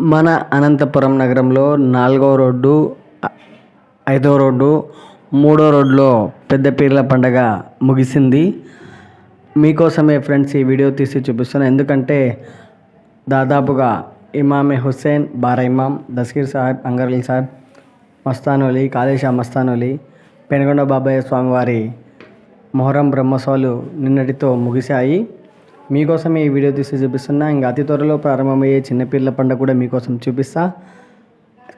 మన అనంతపురం నగరంలో నాలుగో రోడ్డు ఐదో రోడ్డు మూడో రోడ్లో పెద్ద పీర్ల పండగ ముగిసింది. మీకోసమే ఫ్రెండ్స్ ఈ వీడియో తీసి చూపిస్తున్నాను ఎందుకంటే దాదాపుగా ఇమామే హుస్సేన్ బారా ఇమాం దస్కీర్ సాహెబ్ అంగర్లీ సాహెబ్ మస్తానోలి కాళేశా మస్తానోలి పెనుగొండ బాబాయ్య స్వామివారి మొహరం బ్రహ్మోత్సవాలు నిన్నటితో ముగిశాయి. మీకోసం ఈ వీడియో తీసి చూపిస్తున్నా. ఇంకా అతి త్వరలో ప్రారంభమయ్యే చిన్నపిల్లల పండుగ కూడా మీకోసం చూపిస్తా.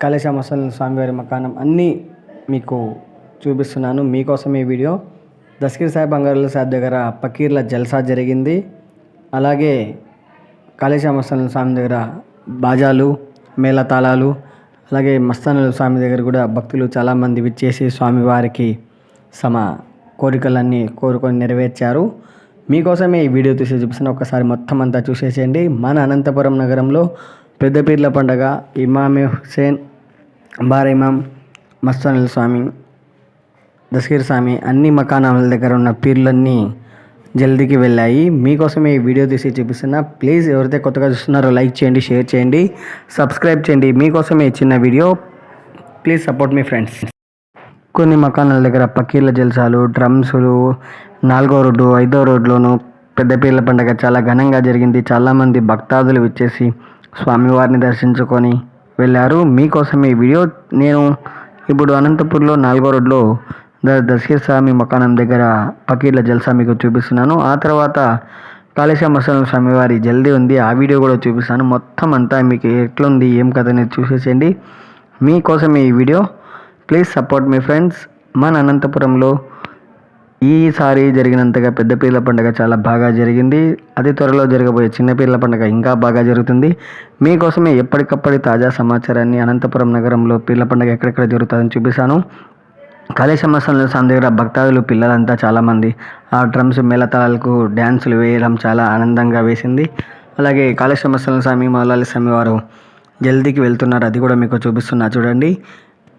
కాళేశా స్వామివారి మకానం అన్నీ మీకు చూపిస్తున్నాను. మీకోసం ఈ వీడియో. దస్కీర్ సాహెబ్ అంగర్ల సాహెబ్ దగ్గర పకీర్ల జల్సా జరిగింది. అలాగే కాళేశా స్వామి దగ్గర బాజాలు మేళతాళాలు అలాగే మస్తానుల స్వామి దగ్గర కూడా భక్తులు చాలామంది విచ్చేసి స్వామివారికి సమ కోరికలన్నీ కోరుకొని నెరవేర్చారు. మీకోసమే ఈ వీడియో తీసి చూపిస్తాను ఒకసారి మొత్తం అంతా చూసేసేయండి. మన అనంతపురం నగరంలో పెద్దపీర్ల పండగ ఇమామే హుసేన్ బార్ ఇమాం మస్తానుల స్వామి దస్కీర్ స్వామి అన్ని మకానాల దగ్గర ఉన్న పీర్లన్నీ జల్దీకి వెళ్ళాయి. మీకోసమే ఈ వీడియో తీసి చూపిస్తున్నా. ప్లీజ్ ఎవరైతే కొత్తగా చూస్తున్నారో లైక్ చేయండి షేర్ చేయండి సబ్స్క్రైబ్ చేయండి. మీకోసమే చిన్న వీడియో. ప్లీజ్ సపోర్ట్ మీ ఫ్రెండ్స్. కొన్ని మకానాల దగ్గర పకీర్ల జల్సాలు డ్రమ్స్లు నాలుగో రోడ్డు ఐదో రోడ్లోను పెద్దపీర్ల పండగ చాలా ఘనంగా జరిగింది. చాలామంది భక్తాదులు వచ్చేసి స్వామివారిని దర్శించుకొని వెళ్ళారు. మీకోసం ఈ వీడియో. నేను ఇప్పుడు అనంతపూర్లో నాలుగో రోడ్లో ద దశీర్ స్వామి మకానం దగ్గర పకీర్ల జల్సా మీకు చూపిస్తున్నాను. ఆ తర్వాత కాళేశ్వర మసలం స్వామివారి జల్దీ ఉంది. ఆ వీడియో కూడా చూపిస్తాను. మొత్తం అంతా మీకు ఎట్లుంది ఏం కథ అనేది చూసేసేయండి. మీకోసం ఈ వీడియో. ప్లీజ్ సపోర్ట్ మీ ఫ్రెండ్స్. మన అనంతపురంలో ఈసారి జరిగినంతగా పెద్ద పీర్ల పండుగ చాలా బాగా జరిగింది. అతి త్వరలో జరగబోయే చిన్న పీర్ల పండుగ ఇంకా బాగా జరుగుతుంది. మీకోసమే ఎప్పటికప్పటి తాజా సమాచారాన్ని అనంతపురం నగరంలో పీర్ల పండుగ ఎక్కడెక్కడ జరుగుతుందని చూపిస్తాను. కాళేశ్వర స్వామి దగ్గర భక్తాదులు పిల్లలంతా చాలామంది. ఆ డ్రమ్స్ మేళతాళాలకు డ్యాన్సులు వేయడం చాలా ఆనందంగా వేసింది. అలాగే కాళేశ్వర స్వామి మౌలాలి స్వామి వారు జల్దీకి వెళ్తున్నారు. అది కూడా మీకు చూపిస్తున్నా. చూడండి.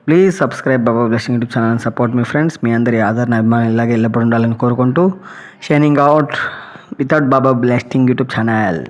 Please subscribe Baba blessing YouTube channel support me friends మీ అందరి ఆదరణ అభిమానులు ఇలాగే ఎల్లప్పుడు ఉండాలని కోరుకుంటూ shining out without Baba blessing YouTube channel